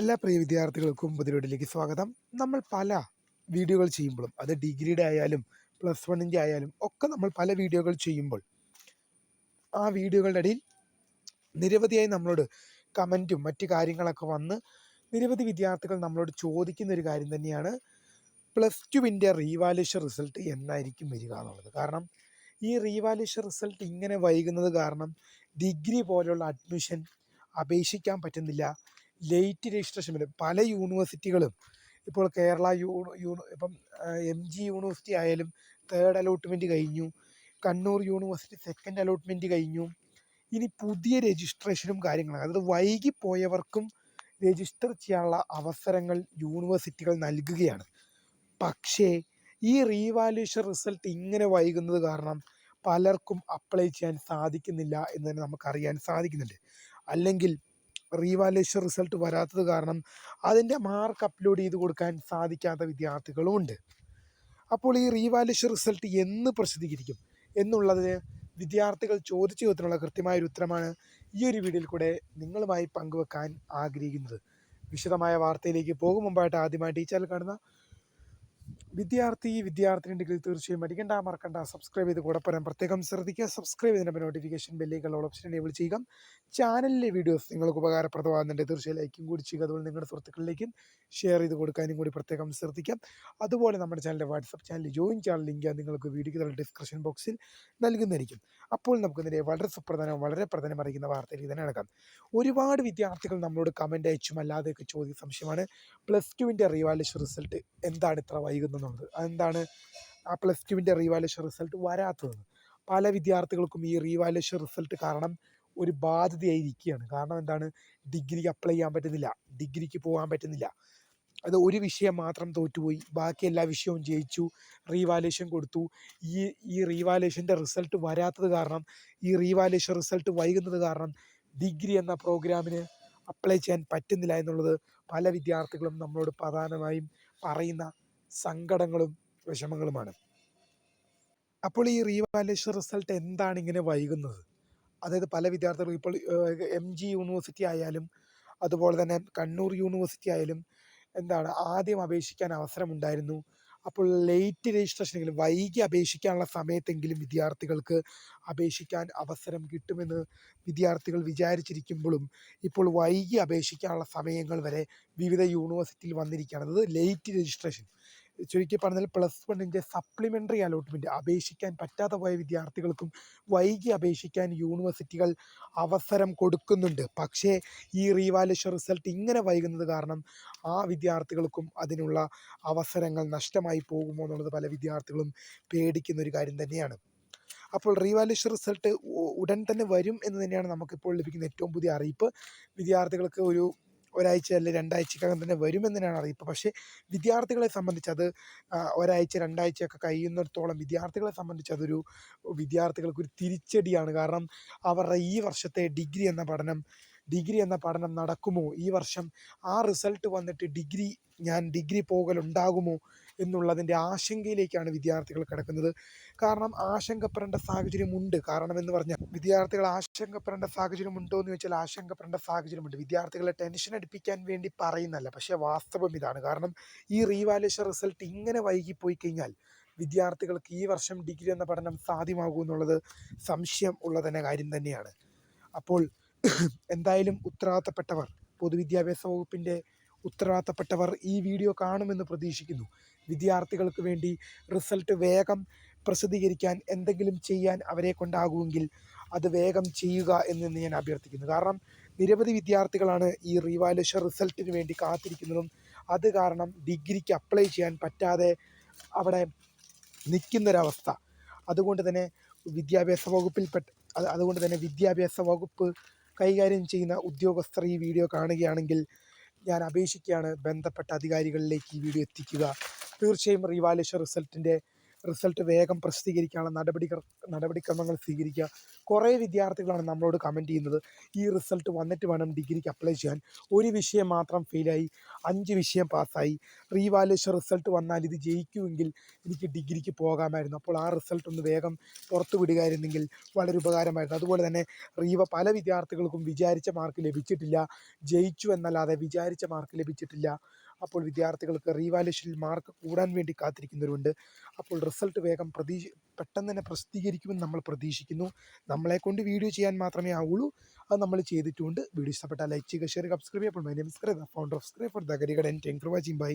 എല്ലാ പ്രിയ വിദ്യാർത്ഥികൾക്കും പുതിയൊടിലേക്ക് സ്വാഗതം. നമ്മൾ പല വീഡിയോകൾ ചെയ്യുമ്പോഴും അത് ഡിഗ്രിയുടെ ആയാലും പ്ലസ് വണ്ണിന്റെ ആയാലും ഒക്കെ നമ്മൾ പല വീഡിയോകൾ ചെയ്യുമ്പോൾ ആ വീഡിയോകളുടെ ഇടയിൽ നിരവധിയായി നമ്മളോട് കമന്റും മറ്റു കാര്യങ്ങളൊക്കെ വന്ന് നിരവധി വിദ്യാർത്ഥികൾ നമ്മളോട് ചോദിക്കുന്ന ഒരു കാര്യം തന്നെയാണ്. പ്ലസ് ടുവിന്റെ റീവാലുവേഷൻ റിസൾട്ട് എന്നായിരിക്കും വരിക എന്നുള്ളത്. കാരണം ഈ റീവാലുവേഷൻ റിസൾട്ട് ഇങ്ങനെ വൈകുന്നത് കാരണം ഡിഗ്രി പോലുള്ള അഡ്മിഷൻ അപേക്ഷിക്കാൻ പറ്റുന്നില്ല. ലേറ്റ് രജിസ്ട്രേഷൻ വരും. പല യൂണിവേഴ്സിറ്റികളും ഇപ്പോൾ കേരള യൂണി ഇപ്പം എം ജി യൂണിവേഴ്സിറ്റി ആയാലും തേർഡ് അലോട്ട്മെന്റ് കഴിഞ്ഞു. കണ്ണൂർ യൂണിവേഴ്സിറ്റി സെക്കൻഡ് അലോട്ട്മെന്റ് കഴിഞ്ഞു. ഇനി പുതിയ രജിസ്ട്രേഷനും കാര്യങ്ങളും അതായത് വൈകിപ്പോയവർക്കും രജിസ്റ്റർ ചെയ്യാനുള്ള അവസരങ്ങൾ യൂണിവേഴ്സിറ്റികൾ നൽകുകയാണ്. പക്ഷേ ഈ റീവാലുവേഷൻ റിസൾട്ട് ഇങ്ങനെ വൈകുന്നത് കാരണം പലർക്കും അപ്ലൈ ചെയ്യാൻ സാധിക്കുന്നില്ല എന്ന് തന്നെ നമുക്കറിയാൻ സാധിക്കുന്നുണ്ട്. അല്ലെങ്കിൽ റീവാലുവേഷൻ റിസൾട്ട് വരാത്തത് കാരണം അതിന്റെ മാർക്ക് അപ്ലോഡ് ചെയ്ത് കൊടുക്കാൻ സാധിക്കാത്ത വിദ്യാർത്ഥികളും ഉണ്ട്. അപ്പോൾ ഈ റീവാലുവേഷൻ റിസൾട്ട് എന്ന് പ്രസിദ്ധീകരിക്കും എന്നുള്ളതിന് വിദ്യാർത്ഥികൾ ചോദിച്ചു ചോദ്യത്തിനുള്ള കൃത്യമായ ഒരു ഉത്തരമാണ് ഈ ഒരു വീഡിയോയിൽ കൂടെ നിങ്ങളുമായി പങ്കുവെക്കാൻ ആഗ്രഹിക്കുന്നത്. വിശദമായ വാർത്തയിലേക്ക് പോകും. മുമ്പായിട്ട് ആദ്യമായിട്ട് ഈ ചാനൽ കാണുന്ന വിദ്യാർത്ഥി വിദ്യാർത്ഥിനി ഡിഗ്രി തീർച്ചയായും അടിക്കണ്ട മറക്കണ്ട. സബ്സ്ക്രൈബ് ചെയ്ത് കൂടെ പ്രത്യേകം ശ്രദ്ധിക്കുക. സബ്സ്ക്രൈബ് ചെയ്തതിന്റെ നോട്ടിഫിക്കേഷൻ ബെല്ലേക്കുള്ള ഓപ്ഷൻ എനേബിൾ ചെയ്യുക. ചാനലിലെ വീഡിയോസ് നിങ്ങൾക്ക് ഉപകാരപ്രദമാകുന്നുണ്ട്. തീർച്ചയായും ലൈക്കും കൂടി ചെയ്യുക. അതുപോലെ നിങ്ങളുടെ സുഹൃത്തുക്കളിലേക്കും ഷെയർ ചെയ്ത് കൊടുക്കാനും കൂടി പ്രത്യേകം ശ്രദ്ധിക്കാം. അതുപോലെ നമ്മുടെ ചാനലിന്റെ WhatsApp channel join channel link നിങ്ങൾക്ക് വീഡിയോയ്ക്ക് ഡിസ്ക്രിപ്ഷൻ ബോക്സിൽ നൽകുന്നതായിരിക്കും. അപ്പോൾ നമുക്ക് ഇതിന്റെ വളരെ സുപ്രധാനം വളരെ പ്രധാനം അറിയിക്കുന്ന വാർത്തയിലേക്ക് തന്നെ നടക്കാം ഒരുപാട് വിദ്യാർത്ഥികൾ നമ്മളോട് കമന്റ് അയച്ചും അല്ലാതെയൊക്കെ ചോദ്യ സംശയമാണ്. പ്ലസ് ടുവിന്റെ റിവാലിഷ് റിസൾട്ട് എന്താണ് ഇത്ര വൈകുന്നതെന്നുള്ളത് അതെന്താണ്? ആ പ്ലസ് ടുവിന്റെ റീവാലുവേഷൻ റിസൾട്ട് വരാത്തത്. പല വിദ്യാർത്ഥികൾക്കും ഈ റീവാലുവേഷൻ റിസൾട്ട് കാരണം ഒരു ബാധ്യതയായി ഇരിക്കുകയാണ് കാരണം എന്താണ്? ഡിഗ്രിക്ക് അപ്ലൈ ചെയ്യാൻ പറ്റുന്നില്ല. ഡിഗ്രിക്ക് പോകാൻ പറ്റുന്നില്ല. അത് ഒരു വിഷയം മാത്രം തോറ്റുപോയി. ബാക്കി എല്ലാ വിഷയവും ജയിച്ചു. റീവാലുവേഷൻ കൊടുത്തു. ഈ ഈ റീവാലുവേഷന്റെ റിസൾട്ട് വരാത്തത് കാരണം ഈ റീവാലുവേഷൻ റിസൾട്ട് വൈകുന്നത് കാരണം ഡിഗ്രി എന്ന പ്രോഗ്രാമിന് അപ്ലൈ ചെയ്യാൻ പറ്റുന്നില്ല എന്നുള്ളത് പല വിദ്യാർത്ഥികളും നമ്മളോട് പ്രധാനമായും പറയുന്ന സങ്കടങ്ങളും വിഷമങ്ങളുമാണ്. അപ്പോൾ ഈ റീവാലുവേഷൻ റിസൾട്ട് എന്താണ് ഇങ്ങനെ വൈകുന്നത്? അതായത് പല വിദ്യാർത്ഥികളും ഇപ്പോൾ എം ജി യൂണിവേഴ്സിറ്റി ആയാലും അതുപോലെ തന്നെ കണ്ണൂർ യൂണിവേഴ്സിറ്റി ആയാലും എന്താണ് ആദ്യം അപേക്ഷിക്കാൻ അവസരമുണ്ടായിരുന്നു. അപ്പോൾ ലേറ്റ് രജിസ്ട്രേഷനെങ്കിലും വൈകി അപേക്ഷിക്കാനുള്ള സമയത്തെങ്കിലും വിദ്യാർത്ഥികൾക്ക് അപേക്ഷിക്കാൻ അവസരം കിട്ടുമെന്ന് വിദ്യാർത്ഥികൾ വിചാരിച്ചിരിക്കുമ്പോഴും ഇപ്പോൾ വൈകി അപേക്ഷിക്കാനുള്ള സമയങ്ങൾ വരെ വിവിധ യൂണിവേഴ്സിറ്റിയിൽ വന്നിരിക്കുകയാണ്. അത് ലേറ്റ് രജിസ്ട്രേഷൻ ചുരുക്കി പറഞ്ഞാൽ പ്ലസ് വണ്ണിന്റെ സപ്ലിമെന്ററി അലോട്ട്മെന്റ് അപേക്ഷിക്കാൻ പറ്റാതെ പോയ വിദ്യാർത്ഥികൾക്കും വൈകി അപേക്ഷിക്കാൻ യൂണിവേഴ്സിറ്റികൾ അവസരം കൊടുക്കുന്നുണ്ട്. പക്ഷേ ഈ റീവാലേഷൻ റിസൾട്ട് ഇങ്ങനെ വൈകുന്നത് കാരണം ആ വിദ്യാർത്ഥികൾക്കും അതിനുള്ള അവസരങ്ങൾ നഷ്ടമായി പോകുമോ എന്നുള്ളത് പല വിദ്യാർത്ഥികളും പേടിക്കുന്ന ഒരു കാര്യം തന്നെയാണ്. അപ്പോൾ റീവാലേഷൻ റിസൾട്ട് ഉടൻ തന്നെ വരും എന്ന് തന്നെയാണ് നമുക്കിപ്പോൾ ലഭിക്കുന്ന ഏറ്റവും പുതിയ അറിയിപ്പ്. വിദ്യാർത്ഥികൾക്ക് ഒരു ഒരാഴ്ച അല്ലെങ്കിൽ രണ്ടാഴ്ചക്കകം തന്നെ വരുമെന്നതിനാണ് അറിയിപ്പ് പക്ഷേ വിദ്യാർത്ഥികളെ സംബന്ധിച്ച് അത് ഒരാഴ്ച രണ്ടാഴ്ചയൊക്കെ കഴിയുന്നിടത്തോളം വിദ്യാർത്ഥികളെ സംബന്ധിച്ച് അതൊരു വിദ്യാർത്ഥികൾക്കൊരു തിരിച്ചടിയാണ്. കാരണം അവരുടെ ഈ വർഷത്തെ ഡിഗ്രി എന്ന പഠനം ഡിഗ്രി എന്ന പഠനം നടക്കുമോ? ഈ വർഷം ആ റിസൾട്ട് വന്നിട്ട് ഡിഗ്രി ഞാൻ ഡിഗ്രി പോകലുണ്ടാകുമോ എന്നുള്ളതിന്റെ ആശങ്കയിലേക്കാണ് വിദ്യാർത്ഥികൾ കിടക്കുന്നത്. കാരണം ആശങ്കപ്പെടേണ്ട സാഹചര്യമുണ്ട്. കാരണം എന്ന് പറഞ്ഞാൽ വിദ്യാർത്ഥികൾ ആശങ്കപ്പെടേണ്ട സാഹചര്യമുണ്ടോ എന്ന് ചോദിച്ചാൽ ആശങ്കപ്പെടേണ്ട സാഹചര്യമുണ്ട്. വിദ്യാർത്ഥികളെ ടെൻഷൻ അടിപ്പിക്കാൻ വേണ്ടി പറയുന്നല്ല പക്ഷേ വാസ്തവം ഇതാണ്. കാരണം ഈ റീവാലുവേഷൻ റിസൾട്ട് ഇങ്ങനെ വൈകിപ്പോയി കഴിഞ്ഞാൽ വിദ്യാർത്ഥികൾക്ക് ഈ വർഷം ഡിഗ്രി എന്ന പഠനം സാധ്യമാകൂ എന്നുള്ളത് സംശയം ഉള്ള തന്നെ കാര്യം തന്നെയാണ്. അപ്പോൾ എന്തായാലും ഉത്തരവാദിത്തപ്പെട്ടവർ പൊതുവിദ്യാഭ്യാസ വകുപ്പിന്റെ ഉത്തരവാദിത്തപ്പെട്ടവർ ഈ വീഡിയോ കാണുമെന്ന് പ്രതീക്ഷിക്കുന്നു. വിദ്യാർത്ഥികൾക്ക് വേണ്ടി റിസൾട്ട് വേഗം പ്രസിദ്ധീകരിക്കാൻ എന്തെങ്കിലും ചെയ്യാൻ അവരെ കൊണ്ടാകുമെങ്കിൽ അത് വേഗം ചെയ്യുക എന്ന് ഞാൻ അഭ്യർത്ഥിക്കുന്നു. കാരണം നിരവധി വിദ്യാർത്ഥികളാണ് ഈ റീവാലുഷൻ റിസൾട്ടിന് വേണ്ടി കാത്തിരിക്കുന്നതും അത് കാരണം ഡിഗ്രിക്ക് അപ്ലൈ ചെയ്യാൻ പറ്റാതെ അവിടെ നിൽക്കുന്നൊരവസ്ഥ. അതുകൊണ്ട് തന്നെ വിദ്യാഭ്യാസ വകുപ്പിൽപ്പെട്ട അതുകൊണ്ട് തന്നെ വിദ്യാഭ്യാസ വകുപ്പ് കൈകാര്യം ചെയ്യുന്ന ഉദ്യോഗസ്ഥർ ഈ വീഡിയോ കാണുകയാണെങ്കിൽ ഞാൻ അപേക്ഷിക്കുകയാണ് ബന്ധപ്പെട്ട അധികാരികളിലേക്ക് ഈ വീഡിയോ എത്തിക്കുക. തീർച്ചയായും റിവാലേഷൻ റിസൾട്ടിന്റെ റിസൾട്ട് വേഗം പ്രസിദ്ധീകരിക്കാനുള്ള നടപടി നടപടിക്രമങ്ങൾ സ്വീകരിക്കുക. കുറേ വിദ്യാർത്ഥികളാണ് നമ്മളോട് കമന്റ് ചെയ്യുന്നത്. ഈ റിസൾട്ട് വന്നിട്ട് വേണം ഡിഗ്രിക്ക് അപ്ലൈ ചെയ്യാൻ. ഒരു വിഷയം മാത്രം ഫെയിലായി അഞ്ച് വിഷയം പാസ്സായി റീവാലുവേഷൻ റിസൾട്ട് വന്നാൽ ഇത് ജയിക്കുമെങ്കിൽ എനിക്ക് ഡിഗ്രിക്ക് പോകാമായിരുന്നു. അപ്പോൾ ആ റിസൾട്ട് ഒന്ന് വേഗം പുറത്തു വിടുകയായിരുന്നെങ്കിൽ വളരെ ഉപകാരമായിരുന്നു. അതുപോലെ തന്നെ റീവ പല വിദ്യാർത്ഥികൾക്കും വിചാരിച്ച മാർക്ക് ലഭിച്ചിട്ടില്ല. ജയിച്ചു എന്നല്ലാതെ വിചാരിച്ച മാർക്ക് ലഭിച്ചിട്ടില്ല. അപ്പോൾ വിദ്യാർത്ഥികൾക്ക് റീവാലുവേഷനിൽ മാർക്ക് കൂടാൻ വേണ്ടി കാത്തിരിക്കുന്നവരുണ്ട്. അപ്പോൾ റിസൾട്ട് വേഗം പ്രതീക്ഷ പെട്ടെന്ന് തന്നെ പ്രസിദ്ധീകരിക്കുമെന്ന് നമ്മൾ പ്രതീക്ഷിക്കുന്നു. നമ്മളെ കൊണ്ട് വീഡിയോ ചെയ്യാൻ മാത്രമേ ആവുള്ളൂ. അത് നമ്മൾ ചെയ്തിട്ടുണ്ട്. വീഡിയോ ഇഷ്ടപ്പെട്ടാൽ ലൈക്ക് ചെയ്യുക ഷെയർ സബ്സ്ക്രൈബ് അപ്പോൾ my name founder of scribe for the thank for watching bye